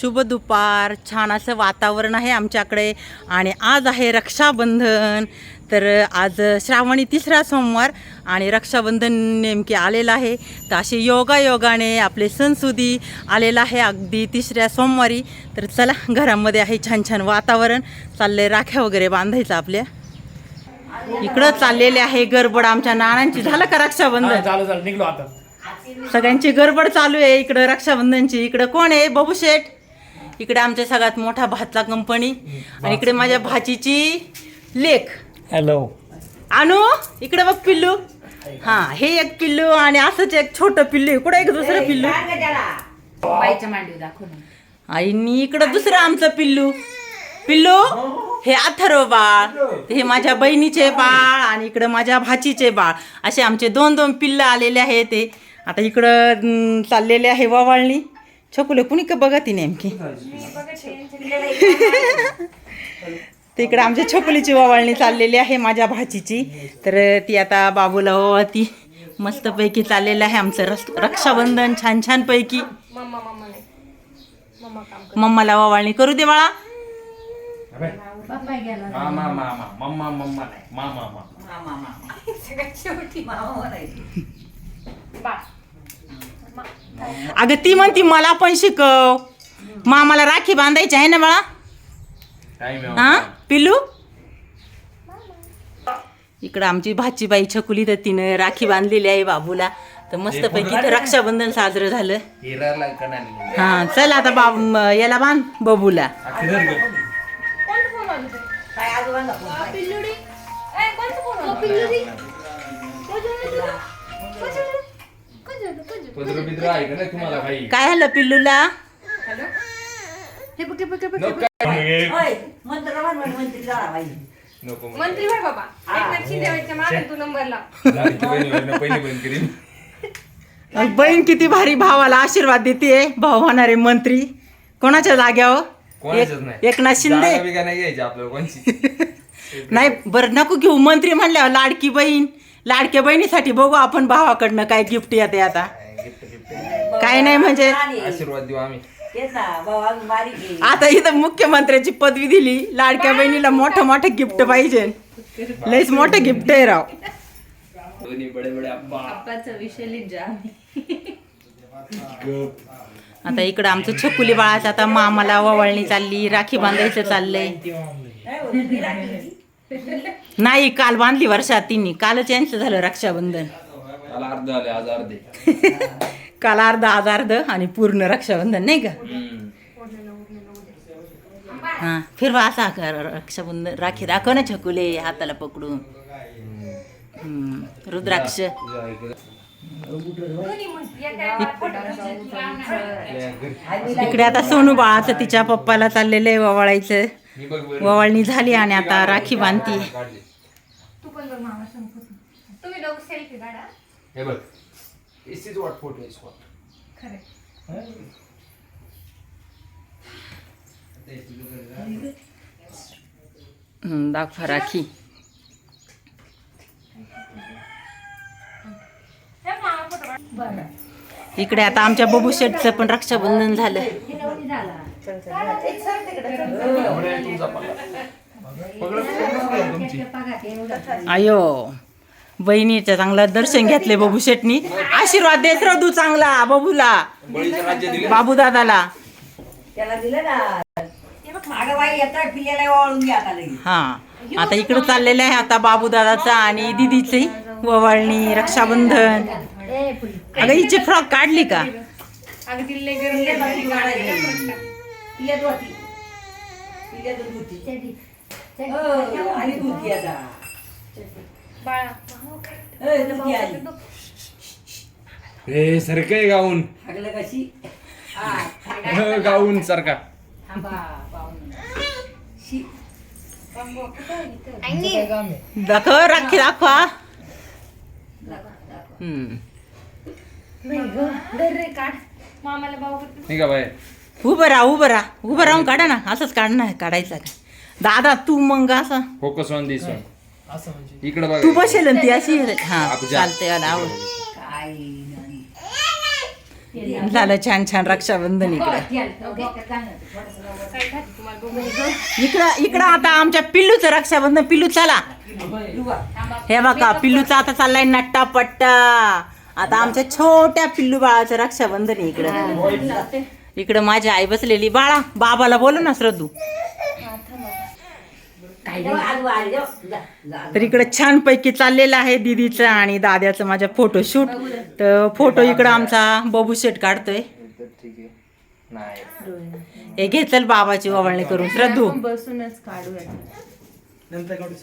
शुभ दुपार छान असं वातावरण आहे आमच्याकडे. आणि आज आहे रक्षाबंधन. तर आज श्रावणी तिसरा सोमवार आणि रक्षाबंधन नेमके आलेलं आहे. तर असे योगायोगाने आपले सणसुदी आलेलं आहे अगदी तिसऱ्या सोमवारी. तर चला घरामध्ये आहे छान छान वातावरण. चाललंय राख्या वगैरे बांधायचं आपल्या. इकडं चाललेले आहे गडबड. आमच्या नानांची झालं का रक्षाबंधन? निघलो आता. सगळ्यांची गडबड चालू आहे इकडं रक्षाबंधनची. इकडं कोण आहे? बाबू शेठ इकडे आमच्या सगळ्यात मोठा भातचा कंपनी आणि इकडे माझ्या भाचीची लेख हॅलो आणू इकडे बघ पिल्लू. हा हे एक पिल्लू आणि असंच एक छोटं पिल्लू. कुठे एक दुसरं पिल्लू? बाईच्या मांडीवर दाखव ना. आणि इकडं दुसरं आमचं पिल्लू. पिल्लू हे अथर्व बाळ. हे माझ्या बहिणीचे बाळ आणि इकडं माझ्या भाचीचे बाळ. असे आमचे दोन दोन पिल्लं आलेले आहे ते. आता इकडं अं, चाललेले आहे ववाळणी. छकुले कुणी का बघा ती नेमकी? ते इकडं आमच्या छकुलीची ववाळणी चाललेली आहे माझ्या भाचीची. तर ती आता बाबूला ओवाळती मस्तपैकी चाललेलं आहे आमचं रस रक्षाबंधन छान छान पैकी मम्माला ववाळणी करू दे बाळा. मामा मामा मम्मा मम्मा नाही मामा मामा अगं ती म्हणती मला पण शिकव. मामाला राखी बांधायची आहे ना बाळा? हा? पिल्लू? इकडं आमची भाचीबाई छकुली तर तिनं राखी बांधलेली आहे बाबूला. तर मस्तपैकी तर रक्षाबंधन साजरं झालं. हा चल आता बाब याला बांध बबूला. पत्र बित्र आहे का नाही तुम्हाला काही? काय झालं पिल्लूला? हे बघ हे बघ हे बघ नको. काय? नको. नको मंत्री भाई बाबा. एकनाथ शिंदेच्या मागे तू नंबर लाव. लाडकी बहिणीवरनं पहिली बंद करीन मग बहीण किती भारी भावाला आशीर्वाद देते भाऊ होणारे मंत्री. कोणाच्या जाग्यावर एक- नाही. एकनाथ शिंदे. जागा बिगा नाही घ्यायची आपल्याला कोणची. नाही बरं नको घेऊ. मंत्री म्हणल्यावर लाडकी बहीण. लाडक्या बहिणीसाठी बघू आपण भावाकडनं काय गिफ्ट येते आता. काय नाही म्हणजे आशीर्वाद देऊ आम्ही. आता इथं मुख्यमंत्र्याची पदवी दिली. लाडक्या बहिणीला मोठं मोठं गिफ्ट पाहिजे. लयच मोठं गिफ्ट आहे राव. दोन्ही बडे बडे अब्बा बाप्पाचा विषय लिजा आता इकडं आमचं छकुली बाळाचं आता मामाला ववळणी चालली राखी बांधायचं चाललंय. नाही काल बांधली वर्षात तिने. कालच यांचं झालं रक्षाबंधन. मला अर्ध आले आज अर्धे. काल अर्ध आज अर्ध आणि पूर्ण रक्षाबंधन नाही का. हा फिरवा असा कर रक्षाबंधन राखी दाखव ना छकुले हाताला पकडून रुद्राक्ष. इकडे आता सोनू बाळाचं तिच्या पप्पाला चाललेलं आहे ववाळायचं मी बघ बरं. ववाळणी झाली आणि आता राखी बांधती हे photo is for. खरे हम्म, दाखवा राखी फोटो इकडे आता आमच्या बबू शेटचं पण रक्षाबंधन झालं. अयो. बहिणीचं चांगलं दर्शन घेतले बबू शेटनी. आशीर्वाद देत राहू तू चांगला बबूला. बाबू दादाला त्याला दिलं ना. हा. आता इकडं चाललेलं आहे आता बाबू दादाचा आणि दिदीची ववाळणी रक्षाबंधन. अगं हिची फ्रॉक काढली का? हो, आणि. बाळा. हो, दूध घे आली. हे सरका आहे गाऊन. कशी? गाऊन सारखा. दाखव राखी दाखवा. नाही का बाय? उभं राहा उभं राहा. उभं राहून काढा ना. असंच काढणार काढायचं का दादा तू मग असं. फोकस ऑन दिस वन इकडे बघा. तू बसेल ती अशी हा. चालते आवड. काय नाही. झालं छान छान रक्षाबंधन इकडं. इकडं इकडं आता आमच्या पिल्लूचं रक्षाबंधन. पिल्लू चला. हे बघा पिल्लूचा आता चाललाय नट्टा पट्टा आता आमच्या छोट्या पिल्लू बाळाचं रक्षाबंधन आहे इकडं. इकडं माझी आई बसलेली. बाळा बाबाला बोलू ना श्रद्धू. तर इकडे छान पैकी चाललेलं आहे दीदीचं आणि दाद्याचं माझ्या फोटोशूट तर फोटो इकडं आमचा बबू शेट काढतोय. ठीक आहे नाही हे घे चल बाबाची ओवाळणी करून. श्रद्धू बसूनच काढूया. नंतर काढू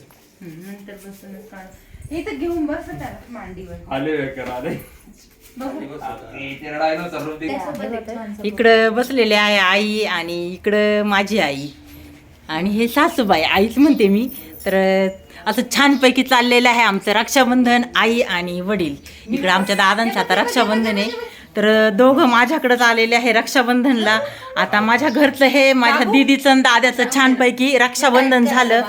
नंतर बसूनच काढू. इथं घेऊन बस त्याला मांडीवर. आले वेकर आले ते रडायला सर्व ते इकडं बसलेले आहे आई आणि इकडं माझी आई. आणि हे सासूबाई आईच म्हणते मी तर असं छानपैकी चाललेलं आहे आमचं रक्षाबंधन आई आणि वडील. इकडं आमच्या दादांचं आता रक्षाबंधन आहे. तर दोघं माझ्याकडंच आलेले आहे रक्षाबंधनला. आता माझ्या घरचं हे माझ्या दिदीचं दादाचं छानपैकी रक्षाबंधन झालं.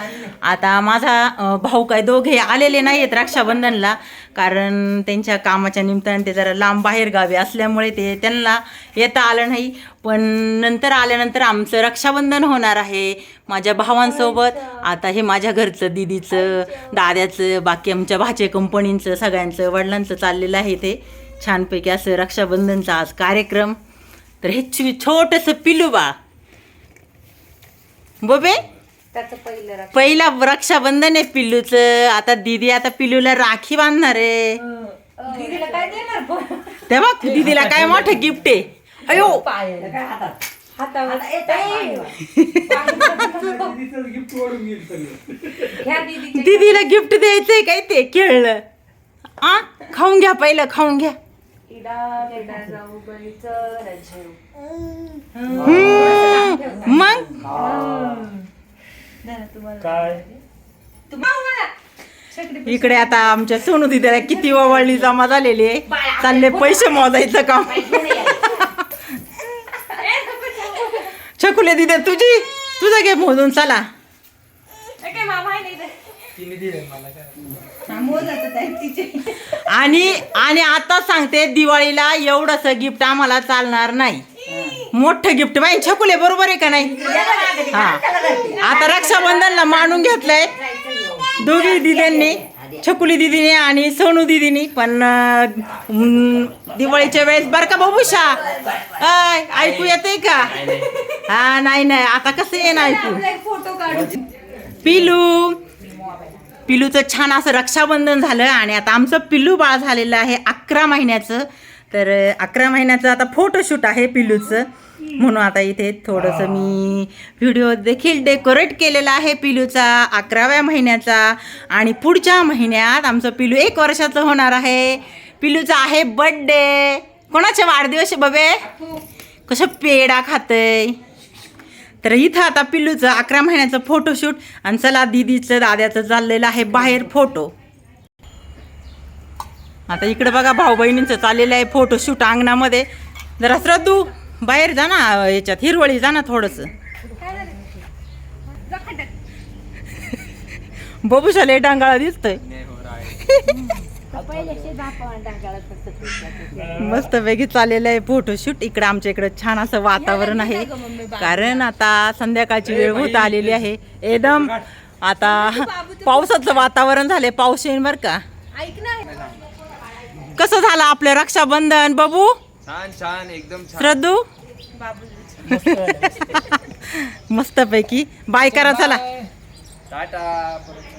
आता माझा भाऊ काय दोघे आलेले नाही आहेत रक्षाबंधनला कारण त्यांच्या कामाच्या निमित्ताने ते जरा लांब बाहेर गावी असल्यामुळे ते त्यांना येता आलं नाही. पण नंतर आल्यानंतर आमचं रक्षाबंधन होणार आहे माझ्या भावांसोबत. आता हे माझ्या घरचं दिदीचं दाद्याचं बाकी आमच्या भाचे कंपनींचं सगळ्यांचं वडिलांचं चाललेलं आहे ते. छानपैकी असं रक्षाबंधनचा आज कार्यक्रम. तर हे छोटंसं पिलू बा. बबे? त्याचं पहिलं राख पहिला रक्षाबंधन आहे पिल्लूचं. आता दीदी आता पिल्लूला राखी बांधणार आहे. दीदीला काय देणार पण? तेव्हा दीदीला काय मोठं गिफ्ट आहे? अयो! पायाला काय हातात? हातावर. आता येत आहे गिफ्ट वाढून गेली सगळं. ह्या दीदीच्या दीदीला गिफ्ट द्यायचंय काय ते? खेळलं आ? खाऊन घ्या पहिलं खाऊन घ्या. इडा जाऊ हम्म, मग? काय? इकडे आता आमच्या सोनू दिदीला किती ओवाळणी जमा झालेली आहे. चालले पैसे मोजायचं काम. छकुले दिदे तुझी तुझं घे मोजून चला. आणि आणि आता सांगते दिवाळीला एवढंच गिफ्ट आम्हाला चालणार नाही. मोठं गिफ्ट. बाई छकुले बरोबर आहे का नाही? हा. आता रक्षाबंधनला मानून घेतलंय. दोघी दिद्यांनी छकुली दिदीने आणि सोनू दिदीनी. पण दिवाळीच्या वेळेस बर का बाबूशा अय ऐकू येते का? हा नाही नाही. आता कसं येईन ऐकू? पिलू. पिलूचं छान असं रक्षाबंधन झालं आणि आता आमचं पिल्लू बाळ झालेलं आहे अकरा महिन्याचं. तर अकरा महिन्याचं आता फोटोशूट आहे पिलूचं. म्हणून आता इथे थोडंसं मी व्हिडिओ देखील डेकोरेट केलेला आहे पिलूचा अकराव्या महिन्याचा आणि पुढच्या महिन्यात आमचं पिलू एक वर्षाचं होणार आहे. पिलूचा आहे बड्डे कोणाचे वाढदिवस बबे? कसं पेडा खातंय. तर इथं आता पिल्लूचं अकरा महिन्याचं फोटोशूट आणि चला दीदीचं दाद्याचं चाललेलं आहे बाहेर फोटो आता इकडे बघा भाऊ बहिणींचं चाललेलं आहे फोटोशूट अंगणामध्ये. जरा श्रद्धू बाहेर जा ना याच्यात हिरवळी जा ना थोडंसं. बबूशा लय डांगाळा दिसतोय. मस्त पैकी चाललेलं आहे फोटोशूट इकडं आमच्या इकडं छान असं वातावरण आहे. कारण आता संध्याकाळची वेळ होत आलेली आहे. एकदम आता पावसाचं वातावरण झालंय पाऊस येईन बरं का. ऐक ना कसं झालं आपलं रक्षाबंधन? बबू? छान छान एकदम छान. श्रद्धू मस्त पैकी बाय करा चला. टाटा परत.